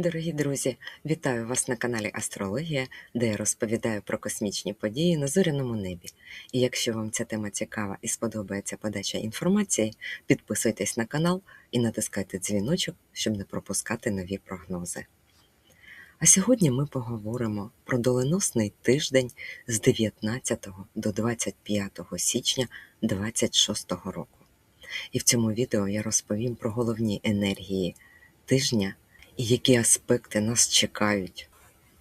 Дорогі друзі, вітаю вас на каналі Астрологія, де я розповідаю про космічні події на зоряному небі. І якщо вам ця тема цікава і сподобається подача інформації, підписуйтесь на канал і натискайте дзвіночок, щоб не пропускати нові прогнози. А сьогодні ми поговоримо про доленосний тиждень з 19 до 25 січня 2026 року. І в цьому відео я розповім про головні енергії тижня і які аспекти нас чекають,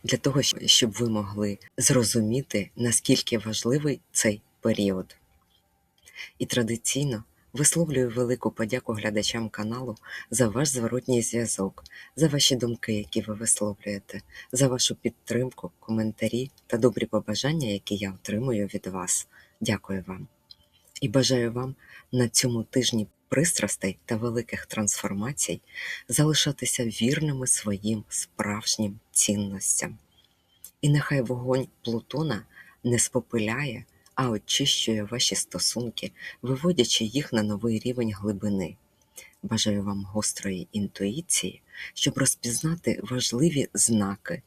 для того, щоб ви могли зрозуміти, наскільки важливий цей період. І традиційно висловлюю велику подяку глядачам каналу за ваш зворотній зв'язок, за ваші думки, які ви висловлюєте, за вашу підтримку, коментарі та добрі побажання, які я отримую від вас. Дякую вам. І бажаю вам на цьому тижні пристрастей та великих трансформацій залишатися вірними своїм справжнім цінностям. І нехай вогонь Плутона не спопиляє, а очищує ваші стосунки, виводячи їх на новий рівень глибини. Бажаю вам гострої інтуїції, щоб розпізнати важливі знаки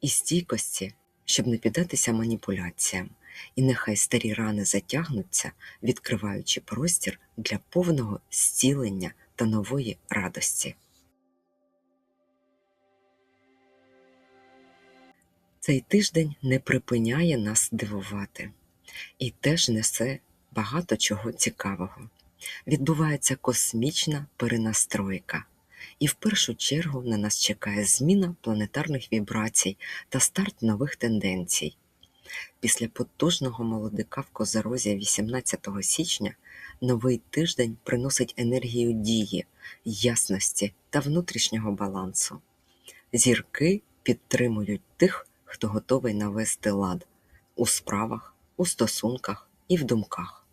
і стійкості, щоб не піддатися маніпуляціям і нехай старі рани затягнуться, відкриваючи простір для повного зцілення та нової радості. Цей тиждень не припиняє нас дивувати і теж несе багато чого цікавого. Відбувається космічна перенастройка, і в першу чергу на нас чекає зміна планетарних вібрацій та старт нових тенденцій. Після потужного молодика в Козорозі 18 січня новий тиждень приносить енергію дії, ясності та внутрішнього балансу. Зірки підтримують тих, хто готовий навести лад у справах, у стосунках і в думках.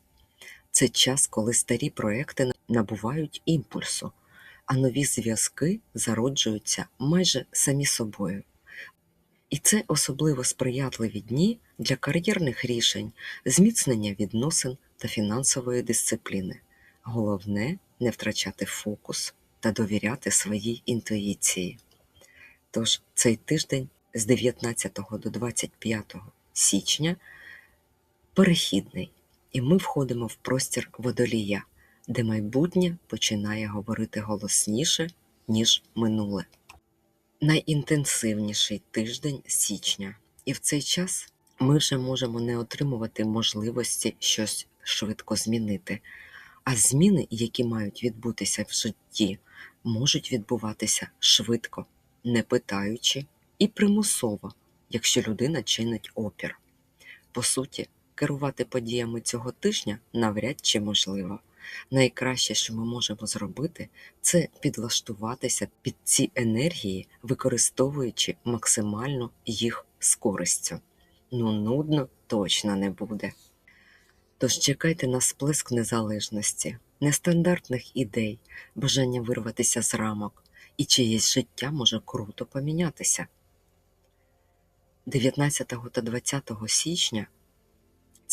Це час, коли старі проекти набувають імпульсу, а нові зв'язки зароджуються майже самі собою. І це особливо сприятливі дні для кар'єрних рішень, зміцнення відносин та фінансової дисципліни. Головне не втрачати фокус та довіряти своїй інтуїції. Тож цей тиждень з 19 до 25 січня перехідний, і ми входимо в простір водолія, де майбутнє починає говорити голосніше, ніж минуле найінтенсивніший тиждень січня, і в цей час ми вже можемо не отримувати можливості щось швидко змінити, а зміни, які мають відбутися в житті, можуть відбуватися швидко, не питаючи і примусово, якщо людина чинить опір. По суті, керувати подіями цього тижня навряд чи можливо. Найкраще, що ми можемо зробити, це підлаштуватися під ці енергії, використовуючи максимально їх з користю. Ну, нудно точно не буде. Тож чекайте на сплеск незалежності, нестандартних ідей, бажання вирватися з рамок, і чиєсь життя може круто помінятися. 19 та 20 січня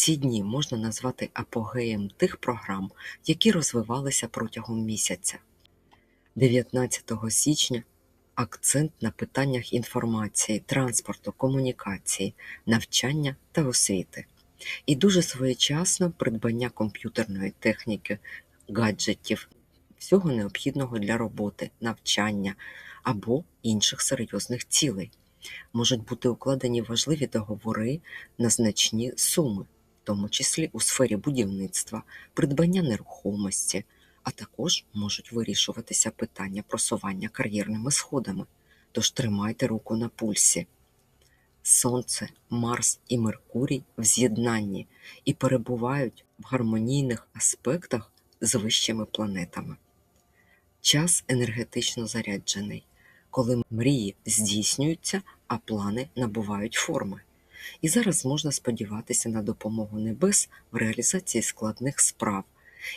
ці дні можна назвати апогеєм тих програм, які розвивалися протягом місяця. 19 січня акцент на питаннях інформації, транспорту, комунікації, навчання та освіти. І дуже своєчасно придбання комп'ютерної техніки, гаджетів, всього необхідного для роботи, навчання або інших серйозних цілей. Можуть бути укладені важливі договори на значні суми в тому числі у сфері будівництва, придбання нерухомості, а також можуть вирішуватися питання просування кар'єрними сходами. Тож тримайте руку на пульсі. Сонце, Марс і Меркурій в з'єднанні і перебувають в гармонійних аспектах з вищими планетами. Час енергетично заряджений, коли мрії здійснюються, а плани набувають форми. І зараз можна сподіватися на допомогу небес в реалізації складних справ,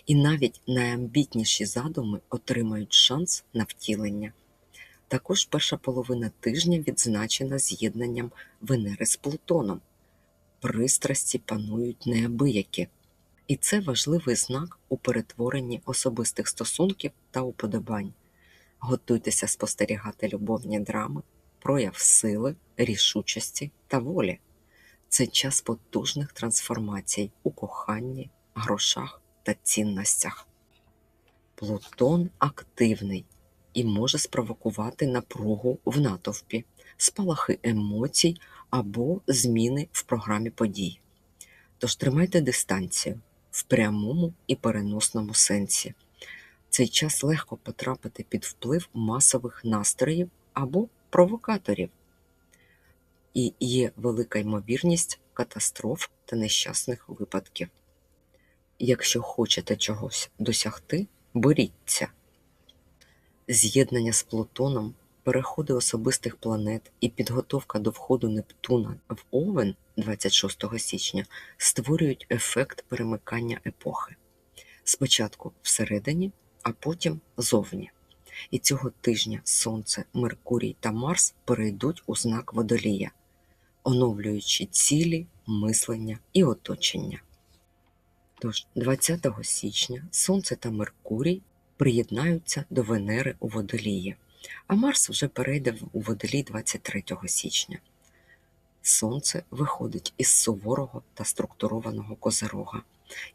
і навіть найамбітніші задуми отримають шанс на втілення. Також перша половина тижня відзначена з'єднанням Венери з Плутоном. Пристрасті панують неабиякі. І це важливий знак у перетворенні особистих стосунків та уподобань. Готуйтеся спостерігати любовні драми, прояв сили, рішучості та волі. Це час потужних трансформацій у коханні, грошах та цінностях. Плутон активний і може спровокувати напругу в натовпі, спалахи емоцій або зміни в програмі подій. Тож тримайте дистанцію в прямому і переносному сенсі. Цей час легко потрапити під вплив масових настроїв або провокаторів, і є велика ймовірність катастроф та нещасних випадків. Якщо хочете чогось досягти, боріться. З'єднання з Плутоном, переходи особистих планет і підготовка до входу Нептуна в Овен 26 січня створюють ефект перемикання епохи. Спочатку всередині, а потім зовні. І цього тижня Сонце, Меркурій та Марс перейдуть у знак водолія, оновлюючи цілі, мислення і оточення. Тож 20 січня Сонце та Меркурій приєднаються до Венери у Водолії, а Марс вже перейде у Водолій 23 січня. Сонце виходить із суворого та структурованого козирога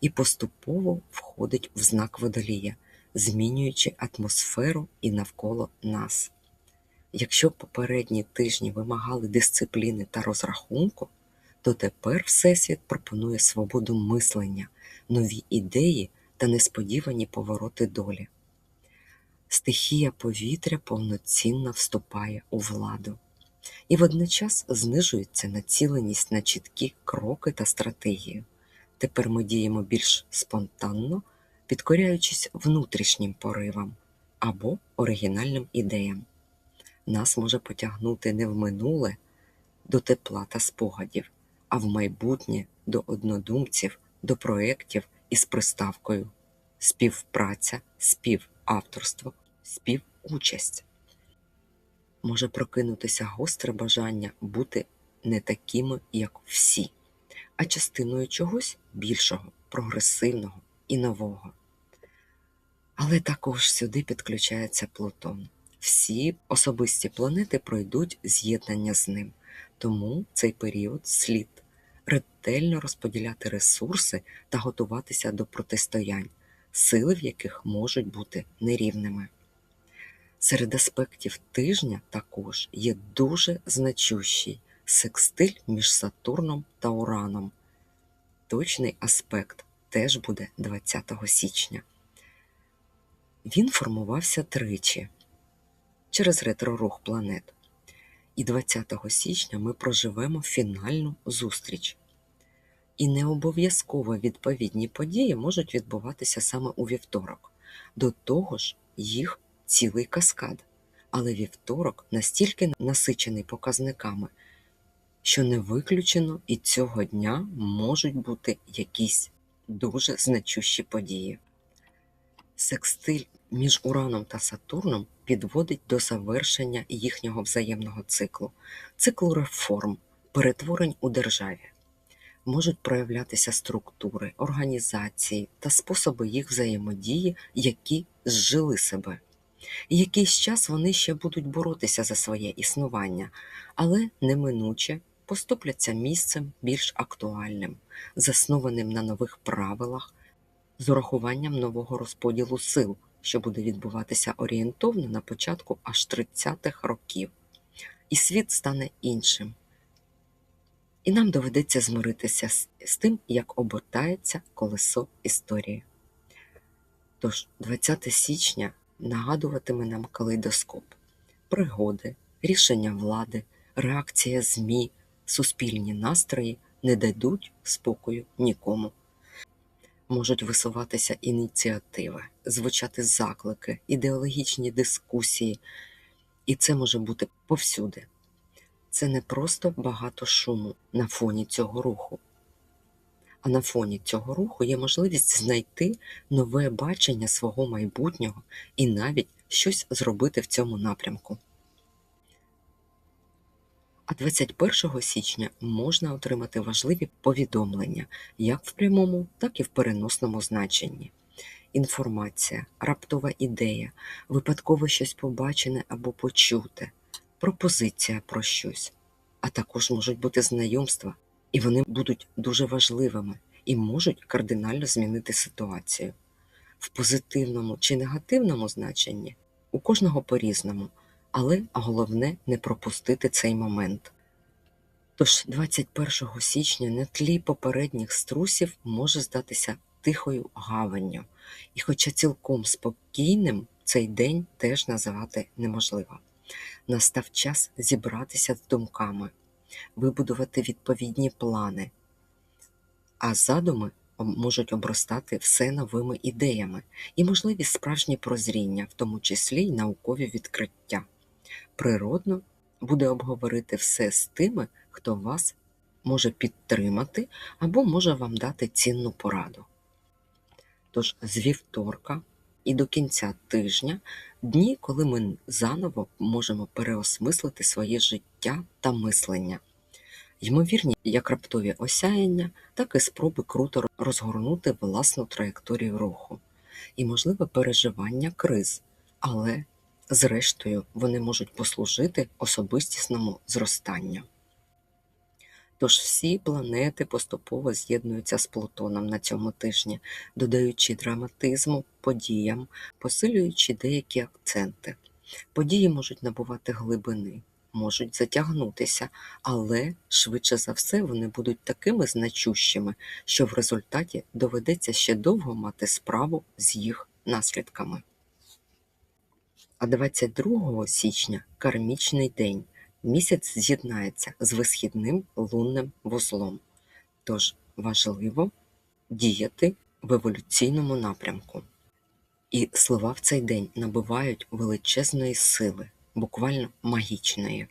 і поступово входить в знак водолія, змінюючи атмосферу і навколо нас. Якщо попередні тижні вимагали дисципліни та розрахунку, то тепер Всесвіт пропонує свободу мислення, нові ідеї та несподівані повороти долі. Стихія повітря повноцінно вступає у владу і водночас знижується націленість на чіткі кроки та стратегію. Тепер ми діємо більш спонтанно, підкоряючись внутрішнім поривам або оригінальним ідеям. Нас може потягнути не в минуле до тепла та спогадів, а в майбутнє до однодумців, до проєктів із приставкою співпраця, співавторство, співучасть. Може прокинутися гостре бажання бути не такими, як всі, а частиною чогось більшого, прогресивного і нового. Але також сюди підключається Плутон. Всі особисті планети пройдуть з'єднання з ним, тому цей період слід ретельно розподіляти ресурси та готуватися до протистоянь, сили в яких можуть бути нерівними. Серед аспектів тижня також є дуже значущий секстиль між Сатурном та Ураном. Точний аспект теж буде 20 січня. Він формувався тричі через ретрорух планет. І 20 січня ми проживемо фінальну зустріч. І не обов'язково відповідні події можуть відбуватися саме у вівторок. До того ж, їх цілий каскад. Але вівторок настільки насичений показниками, що не виключено і цього дня можуть бути якісь дуже значущі події. Секстиль між Ураном та Сатурном підводить до завершення їхнього взаємного циклу, циклу реформ, перетворень у державі. Можуть проявлятися структури, організації та способи їх взаємодії, які зжили себе. І якийсь час вони ще будуть боротися за своє існування, але неминуче поступляться місцем більш актуальним, заснованим на нових правилах, з урахуванням нового розподілу сил, що буде відбуватися орієнтовно на початку аж 30-х років. І світ стане іншим. І нам доведеться змиритися з, тим, як обертається колесо історії. Тож, 20 січня нагадуватиме нам калейдоскоп, пригоди, рішення влади, реакція ЗМІ, суспільні настрої не дадуть спокою нікому. Можуть висуватися ініціативи, звучати заклики, ідеологічні дискусії, і це може бути повсюди. Це не просто багато шуму на фоні цього руху, а на фоні цього руху є можливість знайти нове бачення свого майбутнього і навіть щось зробити в цьому напрямку. А 21 січня можна отримати важливі повідомлення як в прямому, так і в переносному значенні. інформація, раптова ідея, випадково щось побачене або почуте, пропозиція про щось, а також можуть бути знайомства, і вони будуть дуже важливими і можуть кардинально змінити ситуацію. В позитивному чи негативному значенні у кожного по-різному, але головне не пропустити цей момент. Тож 21 січня на тлі попередніх струсів може здатися тихою гаванню, і хоча цілком спокійним цей день теж називати неможливо. Настав час зібратися з думками, вибудувати відповідні плани, а задуми можуть обростати все новими ідеями і можливі справжні прозріння, в тому числі й наукові відкриття. Природно буде обговорити все з тими, хто вас може підтримати або може вам дати цінну пораду. Тож з вівторка і до кінця тижня дні, коли ми заново можемо переосмислити своє життя та мислення. Ймовірні як раптові осяяння, так і спроби круто розгорнути власну траєкторію руху, і можливе переживання криз, але, зрештою, вони можуть послужити особистісному зростанню. Тож всі планети поступово з'єднуються з Плутоном на цьому тижні, додаючи драматизму подіям, посилюючи деякі акценти. Події можуть набувати глибини, можуть затягнутися, але швидше за все вони будуть такими значущими, що в результаті доведеться ще довго мати справу з їх наслідками. А 22 січня кармічний день. Місяць з'єднається з висхідним лунним вузлом, тож важливо діяти в еволюційному напрямку. І слова в цей день набувають величезної сили, буквально магічної.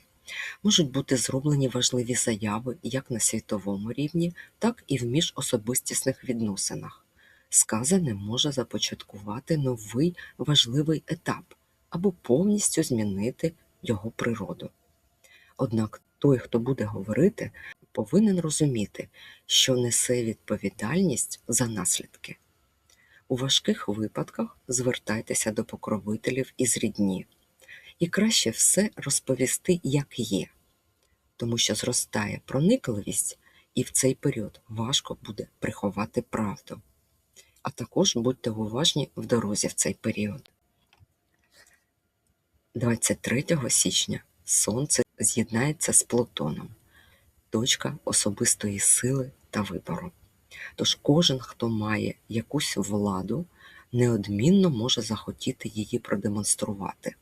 Можуть бути зроблені важливі заяви як на світовому рівні, так і в міжособистісних відносинах. Сказане може започаткувати новий важливий етап або повністю змінити його природу. Однак той, хто буде говорити, повинен розуміти, що несе відповідальність за наслідки. У важких випадках звертайтеся до покровителів із рідні, і краще все розповісти, як є, тому що зростає проникливість, і в цей період важко буде приховати правду. А також будьте уважні в дорозі в цей період. 23 січня Сонце з'єднається з Плутоном, точка особистої сили та вибору. Тож кожен, хто має якусь владу, неодмінно може захотіти її продемонструвати,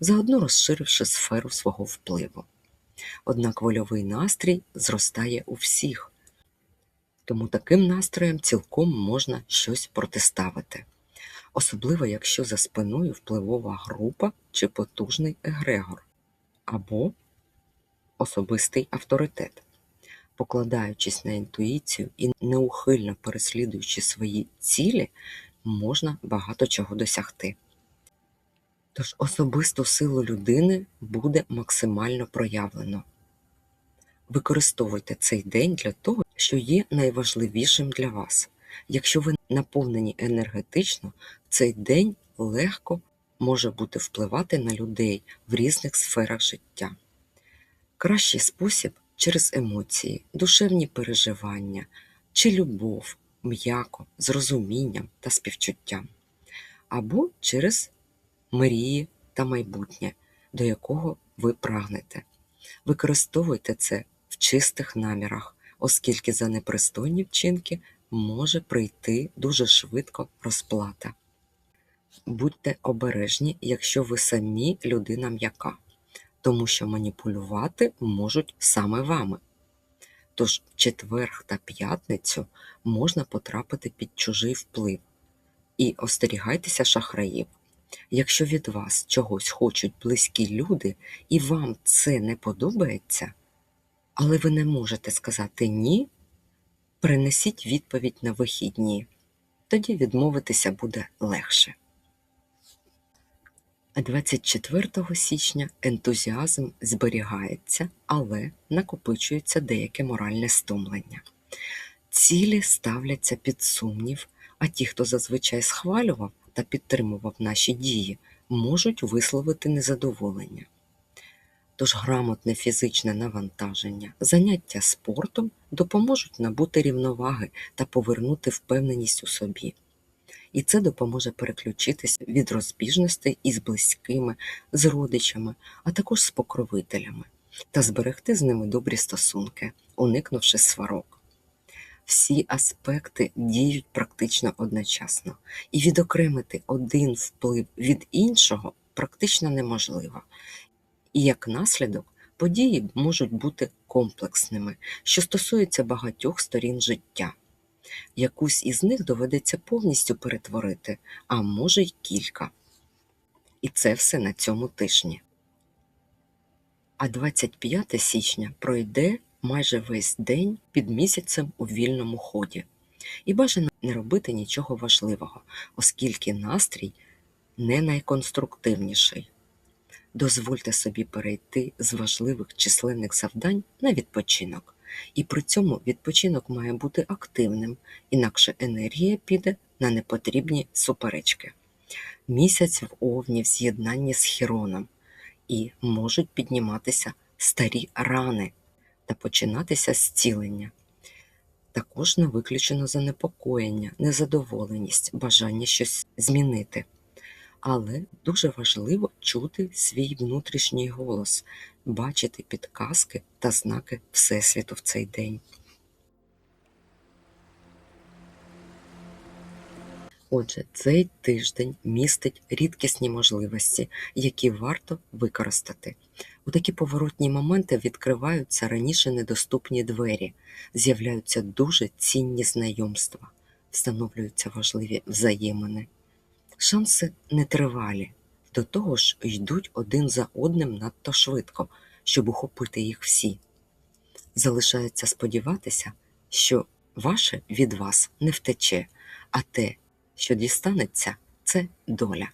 заодно розширивши сферу свого впливу. Однак вольовий настрій зростає у всіх, тому таким настроєм цілком можна щось протиставити, особливо якщо за спиною впливова група чи потужний егрегор або особистий авторитет. Покладаючись на інтуїцію і неухильно переслідуючи свої цілі, можна багато чого досягти. Тож особисту силу людини буде максимально проявлено. Використовуйте цей день для того, що є найважливішим для вас. Якщо ви наповнені енергетично, цей день легко може бути впливати на людей в різних сферах життя. Кращий спосіб через емоції, душевні переживання чи любов, м'яко, з розумінням та співчуттям, або через мрії та майбутнє, до якого ви прагнете. Використовуйте це в чистих намірах, оскільки за непристойні вчинки може прийти дуже швидко розплата. Будьте обережні, якщо ви самі людина м'яка, тому що маніпулювати можуть саме вами. Тож в четвер та п'ятницю можна потрапити під чужий вплив. І остерігайтеся шахраїв. Якщо від вас чогось хочуть близькі люди і вам це не подобається, але ви не можете сказати ні, принесіть відповідь на вихідні, тоді відмовитися буде легше. 24 січня ентузіазм зберігається, але накопичується деяке моральне стомлення. Цілі ставляться під сумнів, А ті, хто зазвичай схвалював та підтримував наші дії, можуть висловити незадоволення. Тож грамотне фізичне навантаження, заняття спортом допоможуть набути рівноваги та повернути впевненість у собі. І це допоможе переключитись від розбіжностей із близькими, з родичами, а також з покровителями, та зберегти з ними добрі стосунки, уникнувши сварок. Всі аспекти діють практично одночасно, і відокремити один вплив від іншого практично неможливо. І як наслідок події можуть бути комплексними, що стосуються багатьох сторін життя. Якусь із них доведеться повністю перетворити, а може й кілька. І це все на цьому тижні. А 25 січня пройде майже весь день під місяцем у вільному ході. І бажано не робити нічого важливого, оскільки настрій не найконструктивніший. Дозвольте собі перейти з важливих численних завдань на відпочинок. І при цьому відпочинок має бути активним, інакше енергія піде на непотрібні суперечки. Місяць в овні в з'єднанні з хіроном, і можуть підніматися старі рани та починатися зцілення. Також не виключено занепокоєння, незадоволеність, бажання щось змінити. Але дуже важливо чути свій внутрішній голос, бачити підказки та знаки Всесвіту в цей день. Отже, цей тиждень містить рідкісні можливості, які варто використати. У такі поворотні моменти відкриваються раніше недоступні двері, з'являються дуже цінні знайомства, встановлюються важливі взаємини. Шанси нетривалі, до того ж йдуть один за одним надто швидко, щоб ухопити їх всі. Залишається сподіватися, що ваше від вас не втече, а те, що дістанеться, це доля.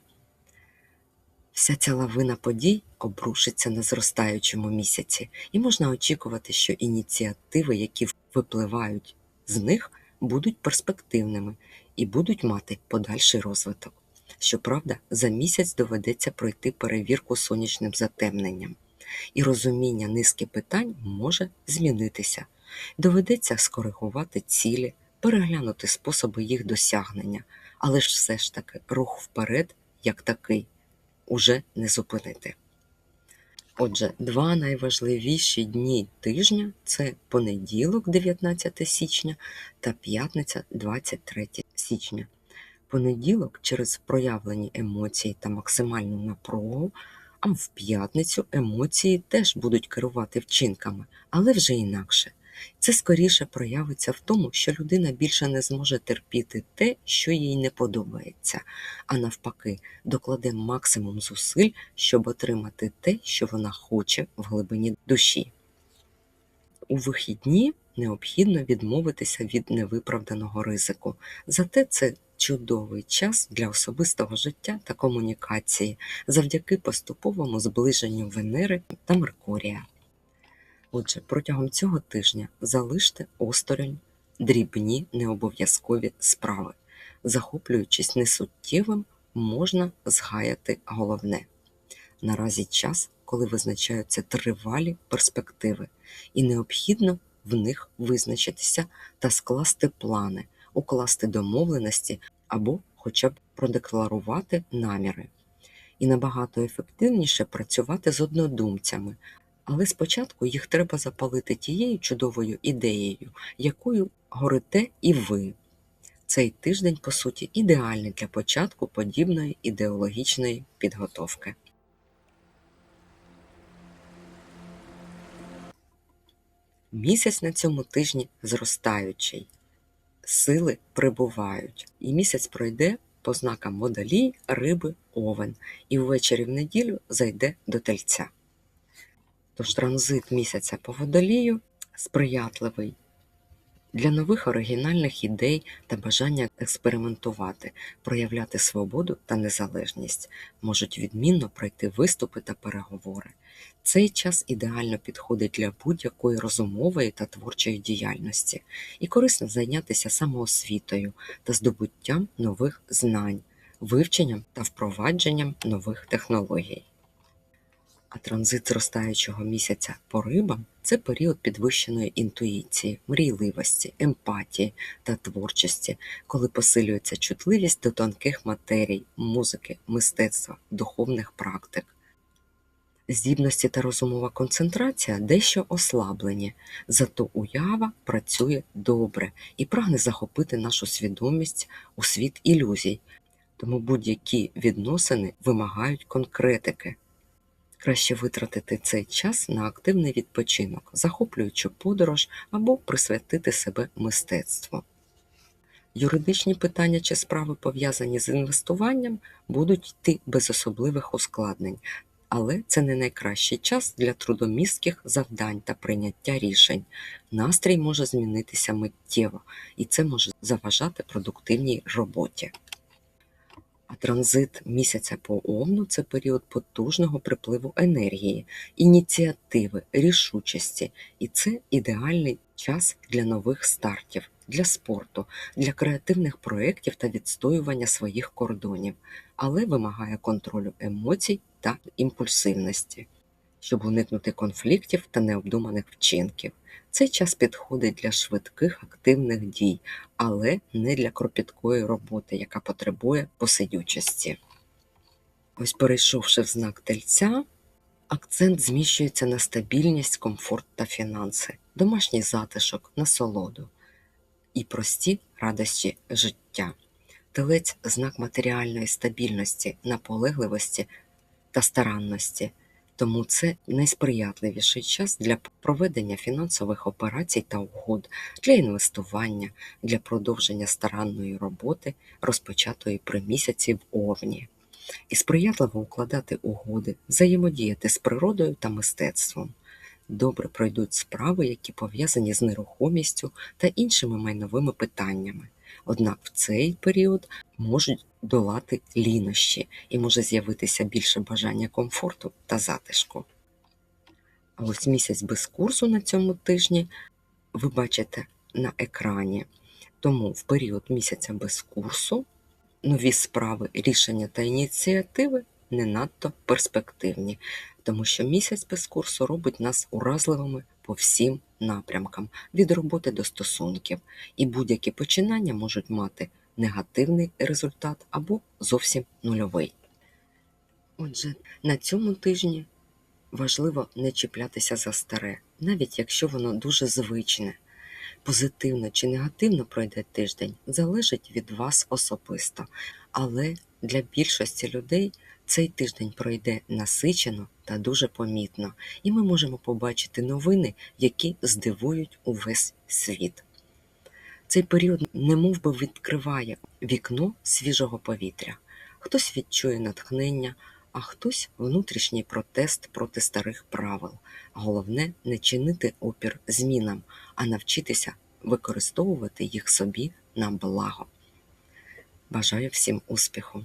Вся ця лавина подій обрушиться на зростаючому місяці, і можна очікувати, що ініціативи, які випливають з них, будуть перспективними і будуть мати подальший розвиток. Щоправда, за місяць доведеться пройти перевірку сонячним затемненням, і розуміння низки питань може змінитися. Доведеться скоригувати цілі, переглянути способи їх досягнення, але ж все ж таки рух вперед, як такий, уже не зупинити. Отже, два найважливіші дні тижня це понеділок, 19 січня та п'ятниця, 23 січня. Понеділок через проявлені емоції та максимальну напругу, а в п'ятницю емоції теж будуть керувати вчинками, але вже інакше. Це скоріше проявиться в тому, що людина більше не зможе терпіти те, що їй не подобається, а навпаки, докладе максимум зусиль, щоб отримати те, що вона хоче в глибині душі. У вихідні необхідно відмовитися від невиправданого ризику, зате це чудовий час для особистого життя та комунікації завдяки поступовому зближенню Венери та Меркурія. Отже, протягом цього тижня залиште осторонь дрібні необов'язкові справи. Захоплюючись несуттєвим, можна згаяти головне. Наразі час, коли визначаються тривалі перспективи, і необхідно в них визначитися та скласти плани, укласти домовленості або хоча б продекларувати наміри. І набагато ефективніше працювати з однодумцями, але спочатку їх треба запалити тією чудовою ідеєю, якою горите і ви. Цей тиждень, по суті, ідеальний для початку подібної ідеологічної підготовки. Місяць на цьому тижні зростаючий, сили прибувають, і місяць пройде по знакам водолій, риби, овен, і ввечері в неділю зайде до тельця. Тож транзит місяця по водолію сприятливий для нових оригінальних ідей та бажання експериментувати, проявляти свободу та незалежність, можуть відмінно пройти виступи та переговори. Цей час ідеально підходить для будь-якої розумової та творчої діяльності і корисно зайнятися самоосвітою та здобуттям нових знань, вивченням та впровадженням нових технологій. А транзит зростаючого місяця по рибам це період підвищеної інтуїції, мрійливості, емпатії та творчості, коли посилюється чутливість до тонких матерій, музики, мистецтва, духовних практик. Здібності та розумова концентрація дещо ослаблені, зато уява працює добре і прагне захопити нашу свідомість у світ ілюзій, тому будь-які відносини вимагають конкретики. Краще витратити цей час на активний відпочинок, захоплюючу подорож або присвятити себе мистецтву. Юридичні питання чи справи, пов'язані з інвестуванням, будуть йти без особливих ускладнень, але це не найкращий час для трудомістких завдань та прийняття рішень. Настрій може змінитися миттєво, і це може заважати продуктивній роботі. А транзит місяця по Овну – це період потужного припливу енергії, ініціативи, рішучості, і це ідеальний час для нових стартів, для спорту, для креативних проєктів та відстоювання своїх кордонів, але вимагає контролю емоцій та імпульсивності, щоб уникнути конфліктів та необдуманих вчинків. Цей час підходить для швидких активних дій, але не для кропіткої роботи, яка потребує посидючості. Ось перейшовши в знак тельця, акцент зміщується на стабільність, комфорт та фінанси, домашній затишок, насолоду і прості радості життя. Телець знак матеріальної стабільності, наполегливості та старанності. Тому це найсприятливіший час для проведення фінансових операцій та угод, для інвестування, для продовження старанної роботи, розпочатої при місяці в Овні, і сприятливо укладати угоди, взаємодіяти з природою та мистецтвом. Добре пройдуть справи, які пов'язані з нерухомістю та іншими майновими питаннями. Однак в цей період можуть долати лінощі і може з'явитися більше бажання комфорту та затишку. А ось місяць без курсу на цьому тижні ви бачите на екрані. Тому в період місяця без курсу нові справи, рішення та ініціативи не надто перспективні, тому що місяць без курсу робить нас уразливими по всім напрямкам від роботи до стосунків, і будь-які починання можуть мати негативний результат або зовсім нульовий. Отже, на цьому тижні важливо не чіплятися за старе, навіть якщо воно дуже звичне. Позитивно чи негативно пройде тиждень залежить від вас особисто, але для більшості людей цей тиждень пройде насичено та дуже помітно, і ми можемо побачити новини, які здивують увесь світ. Цей період немов би відкриває вікно свіжого повітря. Хтось відчує натхнення, а хтось внутрішній протест проти старих правил. Головне не чинити опір змінам, а навчитися використовувати їх собі на благо. Бажаю всім успіху!